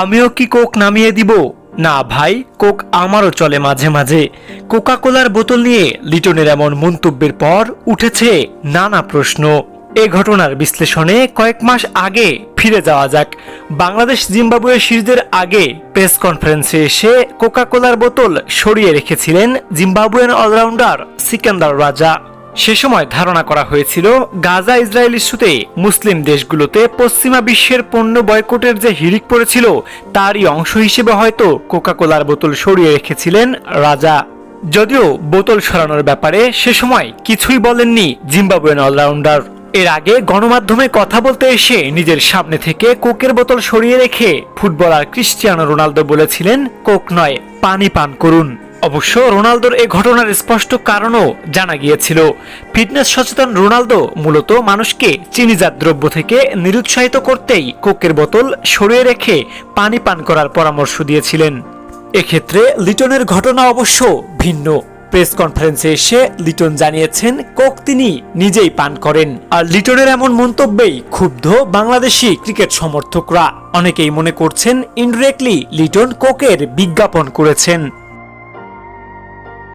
আমিও কি কোক নামিয়ে দিব? না ভাই, কোক আমারও চলে মাঝে মাঝে। কোকা কোলার বোতল নিয়ে লিটনের এমন মন্তব্যের পর উঠেছে নানা প্রশ্ন। এ ঘটনার বিশ্লেষণে কয়েক মাস আগে ফিরে যাওয়া যাক। বাংলাদেশ জিম্বাবুয়ে সিরিজের আগে প্রেস কনফারেন্সে এসে কোকা কোলার বোতল সরিয়ে রেখেছিলেন জিম্বাবুয়েন অলরাউন্ডার সিকান্দার রাজা। সে সময় ধারণা করা হয়েছিল, গাজা ইসরায়েল ইস্যুতে মুসলিম দেশগুলোতে পশ্চিমা বিশ্বের পণ্য বয়কটের যে হিড়িক পড়েছিল, তারই অংশ হিসেবে হয়তো কোকা কোলার বোতল সরিয়ে রেখেছিলেন রাজা। যদিও বোতল সরানোর ব্যাপারে সে সময় কিছুই বলেননি জিম্বাবুয়েন অলরাউন্ডার। এর আগে গণমাধ্যমে কথা বলতে এসে নিজের সামনে থেকে কোকের বোতল সরিয়ে রেখে ফুটবলার ক্রিস্টিয়ানো রোনালদো বলেছিলেন, কোক নয়, পানি পান করুন। অবশ্য রোনালদোর এ ঘটনার স্পষ্ট কারণও জানা গিয়েছিল। ফিটনেস সচেতন রোনালদো মূলত মানুষকে চিনিজাত দ্রব্য থেকে নিরুৎসাহিত করতেই কোকের বোতল সরিয়ে রেখে পানি পান করার পরামর্শ দিয়েছিলেন। এক্ষেত্রে লিটনের ঘটনা অবশ্য ভিন্ন। প্রেস কনফারেন্সে এসে লিটন জানিয়েছেন, কোক তিনি নিজেই পান করেন। আর লিটনের এমন মন্তব্যেই ক্ষুব্ধ বাংলাদেশি ক্রিকেট সমর্থকরা। অনেকেই মনে করছেন ইনডিরেক্টলি লিটন কোকের বিজ্ঞাপন করেছেন।